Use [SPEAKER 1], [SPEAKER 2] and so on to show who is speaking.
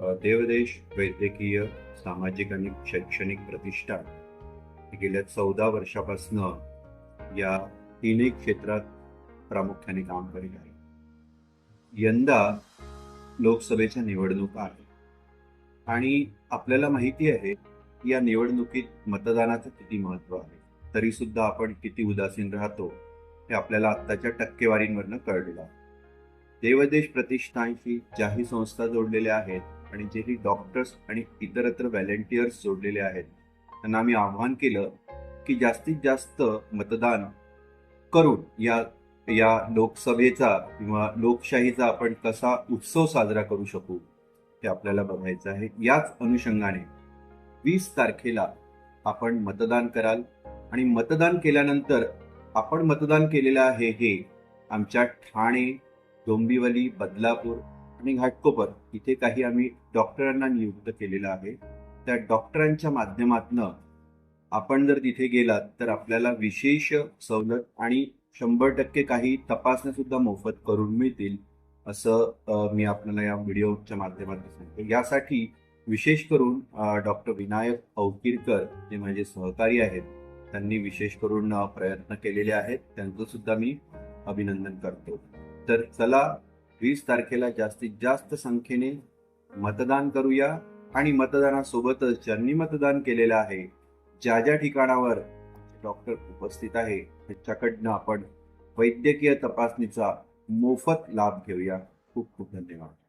[SPEAKER 1] देवदेश वैद्यकीय सामाजिक आणि शैक्षणिक प्रतिष्ठान. गेल्या चौदा वर्षापासनं या तिन्ही क्षेत्रात प्रामुख्याने काम करीत आहे. यंदा लोकसभेच्या निवडणुका आहेत आणि आपल्याला माहिती आहे की या निवडणुकीत मतदानाचं किती महत्त्व आहे. तरी सुद्धा आपण किती उदासीन राहतो हे आपल्याला आत्ताच्या टक्केवारींवरनं कळलेलं आहे. देवदेश प्रतिष्ठानशी ज्याही संस्था जोडलेल्या आहेत आणि जेही डॉक्टर्स आणि इतरत्र व्हॅलेंटियर्स जोडलेले आहेत त्यांना आम्ही आव्हान केलं की जास्तीत जास्त मतदान करून या या लोकसभेचा किंवा लोकशाहीचा आपण कसा उत्सव साजरा करू शकू ते आपल्याला बघायचं आहे. याच अनुषंगाने वीस तारखेला आपण मतदान कराल आणि मतदान केल्यानंतर आपण मतदान केलेलं आहे हे आमच्या ठाणे डोंबिवली बदलापूर आणि घाटकोपर इथे काही आम्ही डॉक्टरांना नियुक्त केलेलं आहे. त्या डॉक्टरांच्या माध्यमातनं आपण जर तिथे गेलात तर आपल्याला विशेष सवलत आणि शंभर टक्के काही तपासण्या सुद्धा मोफत करून मिळतील असं मी आपल्याला या व्हिडिओच्या माध्यमातून सांगतो. यासाठी विशेष करून डॉक्टर विनायक औकिरकर जे माझे सहकारी आहेत त्यांनी विशेष करून प्रयत्न केलेले आहेत. त्यांचं सुद्धा मी अभिनंदन करतो. तर चला वीस तारखेला जास्तीत जास्त संख्येने मतदान करूया आणि मतदानासोबतच ज्यांनी मतदान केलेलं आहे ज्या ज्या ठिकाणावर डॉक्टर उपस्थित आहे त्याच्याकडनं आपण वैद्यकीय तपासणीचा मोफत लाभ घेऊया. खूप खूप धन्यवाद.